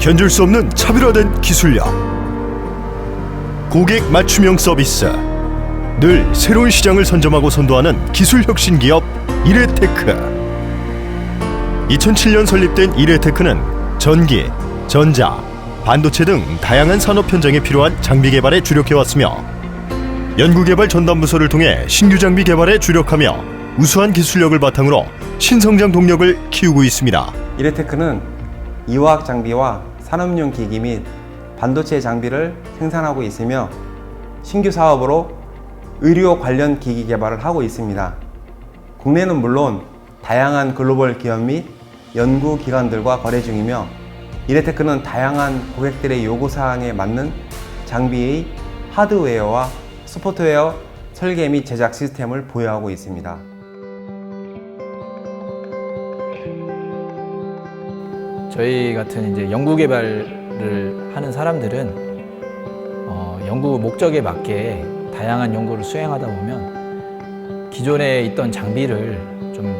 견줄 수 없는 차별화된 기술력. 고객 맞춤형 서비스. 늘 새로운 시장을 선점하고 선도하는 기술 혁신 기업 이레테크. 2007년 설립된 이레테크는 전기, 전자, 반도체 등 다양한 산업 현장에 필요한 장비 개발에 주력해왔으며 연구개발 전담부서를 통해 신규 장비 개발에 주력하며 우수한 기술력을 바탕으로 신성장 동력을 키우고 있습니다. 이레테크는 이화학 장비와 산업용 기기 및 반도체 장비를 생산하고 있으며 신규 사업으로 의료 관련 기기 개발을 하고 있습니다. 국내는 물론 다양한 글로벌 기업 및 연구 기관들과 거래 중이며 이레테크는 다양한 고객들의 요구 사항에 맞는 장비의 하드웨어와 소프트웨어 설계 및 제작 시스템을 보유하고 있습니다. 저희 같은 이제 연구 개발을 하는 사람들은 어, 연구 목적에 맞게 다양한 연구를 수행하다 보면 기존에 있던 장비를 좀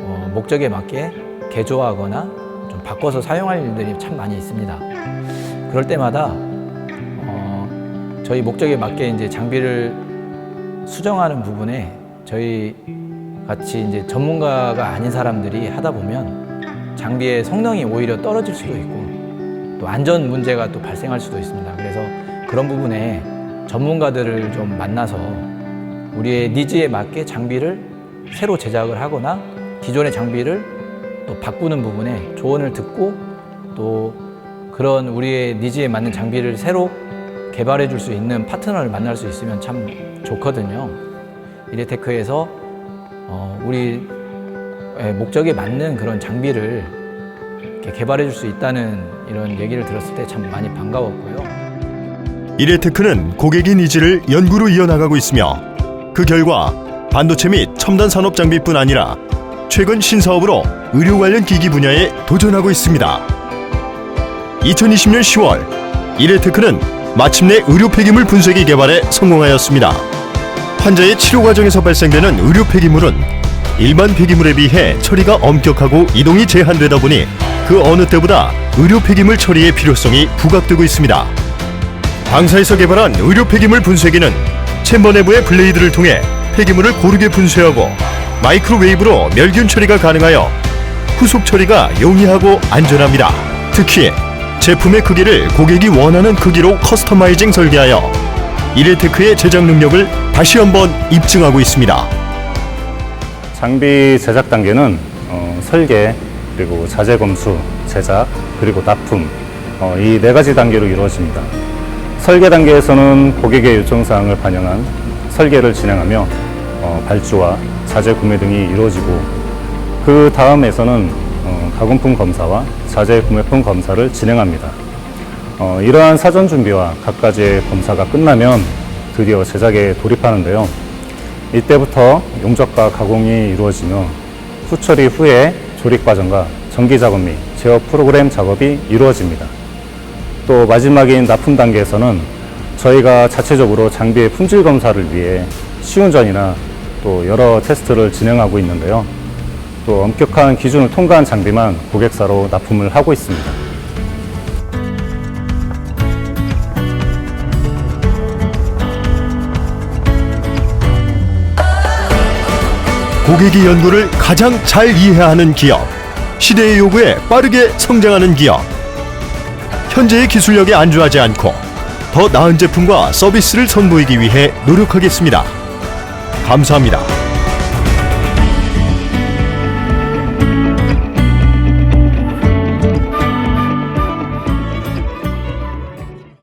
어, 목적에 맞게 개조하거나 좀 바꿔서 사용할 일들이 참 많이 있습니다. 그럴 때마다 어, 저희 목적에 맞게 이제 장비를 수정하는 부분에 저희 같이 이제 전문가가 아닌 사람들이 하다 보면 장비의 성능이 오히려 떨어질 수도 있고 또 안전 문제가 또 발생할 수도 있습니다. 그래서 그런 부분에 전문가들을 좀 만나서 우리의 니즈에 맞게 장비를 새로 제작을 하거나 기존의 장비를 또 바꾸는 부분에 조언을 듣고 또 그런 우리의 니즈에 맞는 장비를 새로 개발해 줄 수 있는 파트너를 만날 수 있으면 참 좋거든요. 이레테크에서 어, 우리 예, 목적에 맞는 그런 장비를 개발해 줄 수 있다는 이런 얘기를 들었을 때 참 많이 반가웠고요. 이레테크는 고객의 니즈를 연구로 이어나가고 있으며 그 결과 반도체 및 첨단 산업 장비뿐 아니라 최근 신사업으로 의료 관련 기기 분야에 도전하고 있습니다. 2020년 10월 이레테크는 마침내 의료 폐기물 분쇄기 개발에 성공하였습니다. 환자의 치료 과정에서 발생되는 의료 폐기물은 일반 폐기물에 비해 처리가 엄격하고 이동이 제한되다 보니 그 어느 때보다 의료 폐기물 처리의 필요성이 부각되고 있습니다. 방사에서 개발한 의료 폐기물 분쇄기는 챔버 내부의 블레이드를 통해 폐기물을 고르게 분쇄하고 마이크로웨이브로 멸균 처리가 가능하여 후속 처리가 용이하고 안전합니다. 특히 제품의 크기를 고객이 원하는 크기로 커스터마이징 설계하여 이레테크의 제작 능력을 다시 한번 입증하고 있습니다. 장비 제작 단계는 어, 설계, 그리고 자재 검수, 제작, 그리고 납품 어, 이네 가지 단계로 이루어집니다. 설계 단계에서는 고객의 요청 사항을 반영한 설계를 진행하며 어, 발주와 자재 구매 등이 이루어지고 그 다음에서는 어, 가공품 검사와 자재 구매품 검사를 진행합니다. 어, 이러한 사전 준비와 각가지의 검사가 끝나면 드디어 제작에 돌입하는데요. 이때부터 용접과 가공이 이루어지며 후처리 후에 조립 과정과 전기 작업 및 제어 프로그램 작업이 이루어집니다. 또 마지막인 납품 단계에서는 저희가 자체적으로 장비의 품질 검사를 위해 시운전이나 또 여러 테스트를 진행하고 있는데요. 또 엄격한 기준을 통과한 장비만 고객사로 납품을 하고 있습니다. 고객의 연구를 가장 잘 이해하는 기업, 시대의 요구에 빠르게 성장하는 기업. 현재의 기술력에 안주하지 않고 더 나은 제품과 서비스를 선보이기 위해 노력하겠습니다. 감사합니다.